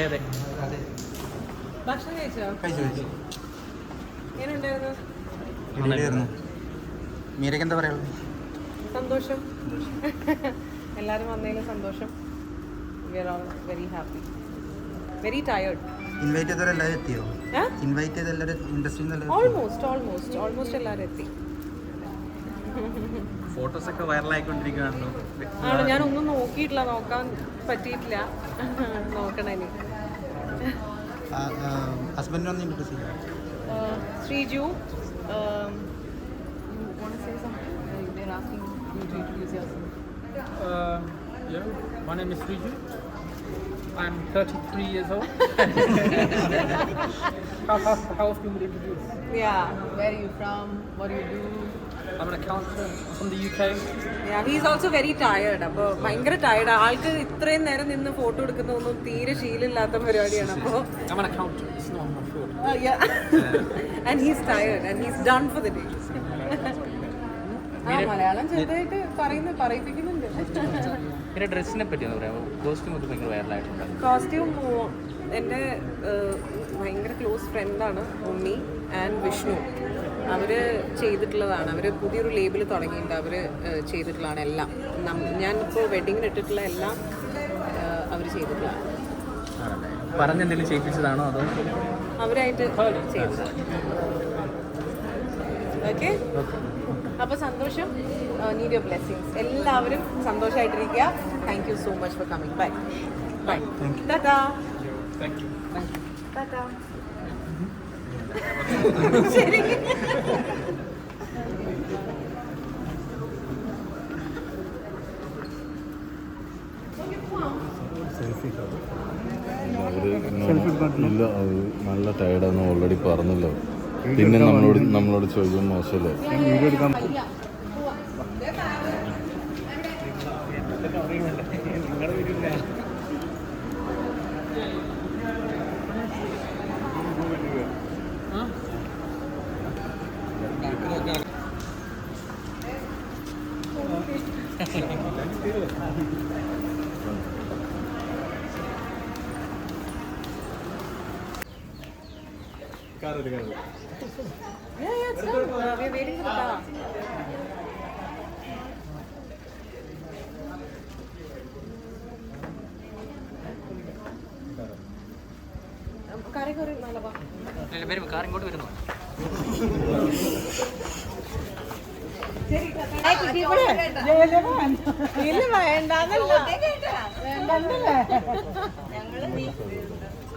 അതെ അതെ. ഭക്ഷണം കഴിച്ചോ? കഴിച്ചു എങ്ങനെയുണ്ടായിരുന്നു? മീരയ്ക്ക് എന്താ പറയുള്ളൂ സന്തോഷം. എല്ലാവരും വന്നതിൽ സന്തോഷം. We are all very happy very tired invite ചെയ്തവരെ എല്ലാവരും എത്തിയോ? ഇൻവൈറ്റ് ചെയ്ത എല്ലാവരും നിന്ന് ഓൾമോസ്റ്റ് ഓൾമോസ്റ്റ് ഓൾമോസ്റ്റ് എല്ലാവരും എത്തി. ഫോട്ടോസ് ഒക്കെ വൈറലായിക്കൊണ്ടിരിക്കുകയാണല്ലോ ആണ് ഞാൻ ഒന്നും നോക്കിയിട്ടില്ല. നോക്കാൻ പറ്റിയിട്ടില്ല. നോക്കണം. ഇനി ഹസ്ബൻഡിനൊന്നും ഇൻട്രസ്റ്റ് ചെയ്യും Uh, Sreeju um? Uh. Uh, yeah, my name is Riju. I'm 33 years old. how, how, how often would you introduce? Yeah, where are you from? What do you do? I'm an accountant from the UK. Yeah, he's also very tired. അപ്പോൾ ഭയങ്കര tired ആൾക്ക് ഇത്രയും നേരം നിന്ന് photo എടുക്കുന്നതൊന്നും തീരെ ശീലമില്ലാത്ത പരിപാടിയാണ് അപ്പോൾ I'm an accountant. It's not my fault. Uh, yeah. and he's tired and he's done for the day. പിന്നെ ഡ്രസ്സിനെ പറ്റി എന്താ പറയാ കോസ്റ്റ്യൂം ഒക്കെ ഭയങ്കര വൈറലായിട്ടുണ്ടായിരുന്നു കോസ്റ്റ്യൂം എന്റെ ഭയങ്കര ക്ലോസ് ഫ്രണ്ടാണ് ഉണ്ണി ആൻഡ് വിഷ്ണു. അവർ ചെയ്തിട്ടുള്ളതാണ്. അവർ പുതിയൊരു ലേബിൾ തുടങ്ങിയിട്ടുണ്ട്. അവർ ചെയ്തിട്ടുള്ളതാണ് എല്ലാം. ഞാൻ ഞാനിപ്പോൾ വെഡിങ്ങിന് ഇട്ടിട്ടുള്ള എല്ലാം അവർ ചെയ്തിട്ടുള്ളതാണ്. പറഞ്ഞെന്തെങ്കിലും ചെയ്യിപ്പിച്ചതാണോ അതോ? അവരായിട്ട് ചെയ്തതാണ്. ഓക്കെ അപ്പൊ സന്തോഷം. നീഡ് യുവർ ബ്ലെസ്സിങ്സ് എല്ലാവരും സന്തോഷമായിട്ടിരിക്കുക thank you so much for coming bye bye ta-ta Thank you. Ta-ta ശരി എന്നോട് ഇല്ല അത് നല്ല ടയർഡാന്ന് ഓൾറെഡി പറഞ്ഞല്ലോ. പിന്നെ നമ്മളോട് നമ്മളോട് ചോദിക്കും മോശമല്ലേ? Yeah, yeah, it's done. Uh, we're waiting for the car. കയറി കാർ ഇങ്ങോട്ട് വരുന്നു ഇല്ല വേണ്ടെന്നല്ല